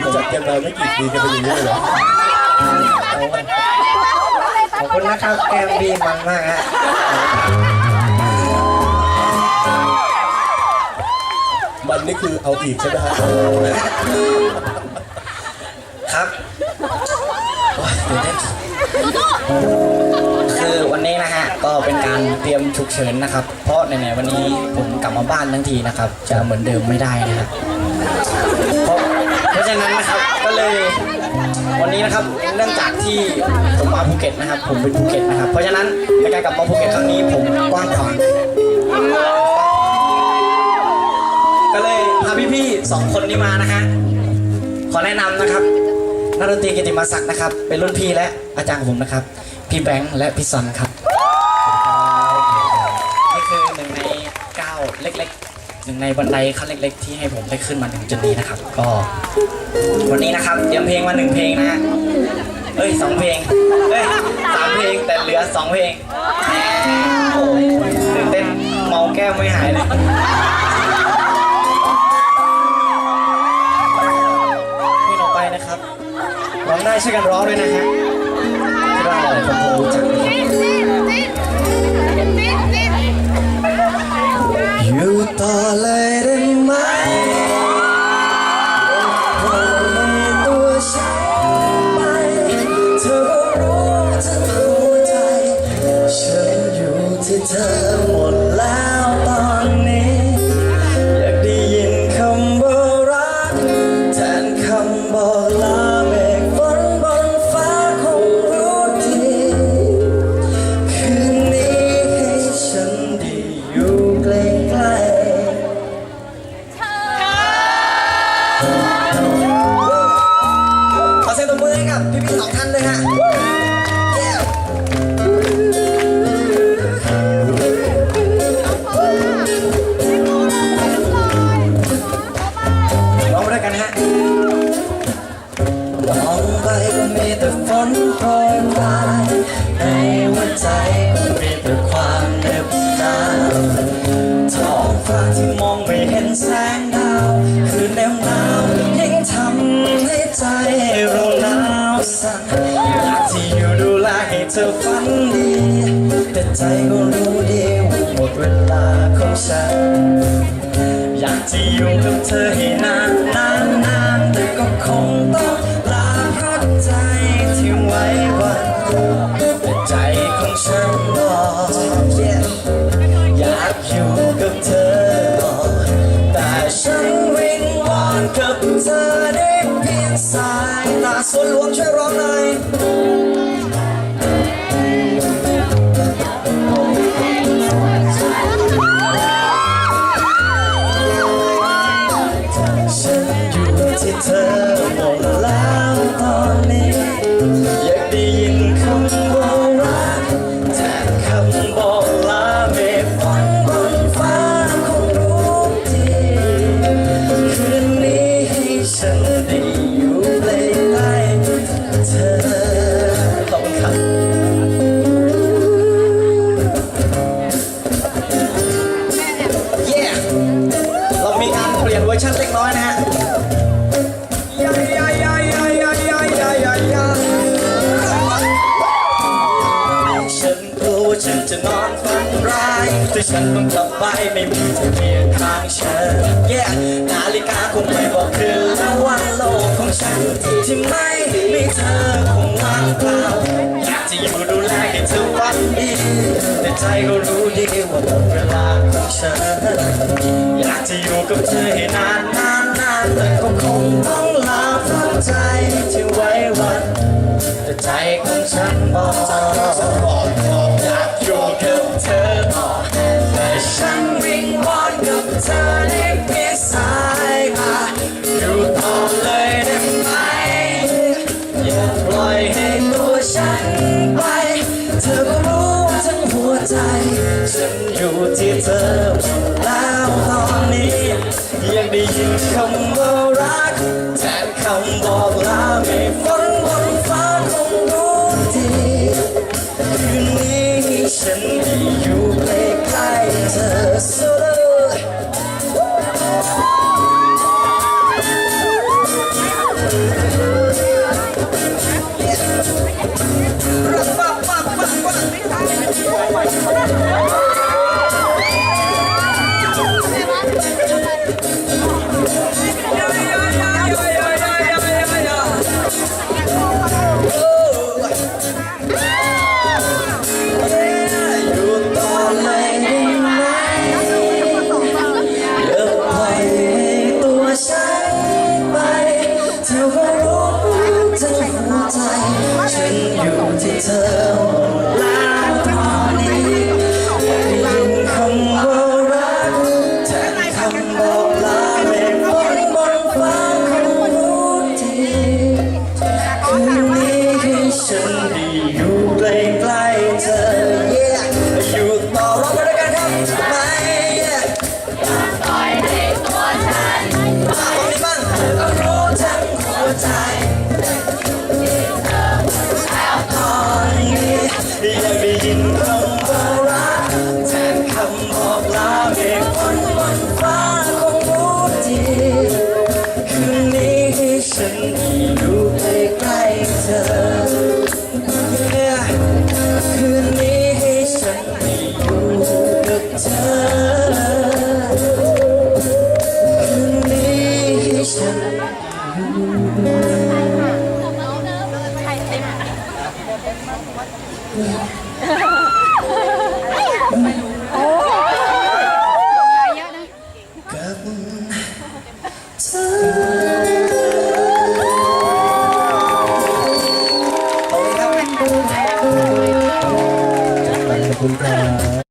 รู้จักกันมาไม่กี่ปีกันเป็นอย่างนี้เลยเหรอขอบคุณนะครับแกมบีมันมากฮะมันนี่คือเอาอีกใช่ไหมฮะครับโอ้ยตื่นเต้นคือวันนี้นะฮะก็เป็นการเตรียมฉุกเฉินนะครับ เพราะไหนๆวันนี้ผมกลับมาบ้านทั้งทีนะครับ จะเหมือนเดิมไม่ได้นะครับเพราะ เพราะฉะนั้นนะครับ ก็เลยวันนี้นะครับเนื่องจากที่ผมมาภูเก็ตนะครับ ผมเป็นภูเก็ตนะครับ เพราะฉะนั้นในการกลับมาภูเก็ตครั้งนี้ผมกว้างขวางก็เลยพาพี่ๆสองคนนี้มานะฮะขอแนะนำนะครับนักดนตรีกิติมาศักดิ์นะครับ เป็นรุ่นพี่และอาจารย์ของผมนะครับ พี่แบงค์และพี่ซอนครับนี่คือหนึ่งในเก้าเล็กๆ หนึ่งในบันไดขั้นเล็ก ๆ ที่ให้ผมได้ขึ้นมาถึงจุดนี้นะครับ ก็ วันนี้นะครับเตรียมเพลงมาหนึ่งเพลงนะฮะเอ้ยสองเพลงเอ้ยสามเพลงแต่เหลือสองเพลงโอ้ยตื่นเต้นเมาแก้วไม่หายเลยเพลงต่อไปนะครับร้องได้ช่วยกันร้องด้วยนะฮะคิดว่าหลายคนรู้จักนะครับ all เธอฝันดี แต่ใจก็รู้ดีว่าหมดเวลาของฉัน อยากจะอยู่กับเธอให้นานนานนานแต่ก็คงต้องลาเพราะใจที่ไว้วันแต่ใจของฉันบอกอยากอยู่กับเธอต่อแต่ฉันวิงวอนกับเธอได้เพียงสายตาส่วนรวมช่วยร้องหน่อย ฉันอยู่ที่เธอหมดแล้ว อนฝันร้ายแต่ฉันต้องกลับไปไม่มีเธอเคียงข้างฉัน Yeah นาฬิกาคงไม่บอกคืนและวันโลกของฉัน ที่ไม่มีเธอคงว่างเปล่าอยากจะอยู่ดูแลให้เธอฝันดีแต่ใจก็รู้ดีว่าหมดเวลาของฉัน อยากจะอยู่กับเธอให้นานนานนานแต่ก็คงต้องลาฝังใจที่ไว้วันแต่ใจของฉันบอกบอกบอกอยาก เธอได้เพียงสายตาอยู่ต่อเลยได้ไหม อย่าปล่อยให้ตัวฉันไป เธอก็รู้ทั้งหัวใจ ฉันอยู่ที่เธอหมดแล้วตอนนี้ยากได้ยินคำว่ารัก แทนคำบอกลาไม่ฝน ดีอยู่ใกล้ใเธออยู่ต่อรองกันด้ไหมปล่ยให้ตัวฉันาตรงนี้บ้างต้องรู้ทั้งหัวใจตอนนี้อยากได้ยินคำว่ารักแทนคำบอกลาเมฆนบนฟ้าคงรู้ดีคืนนี้ให้ฉันอยู่ใกล้ใกล้เธอ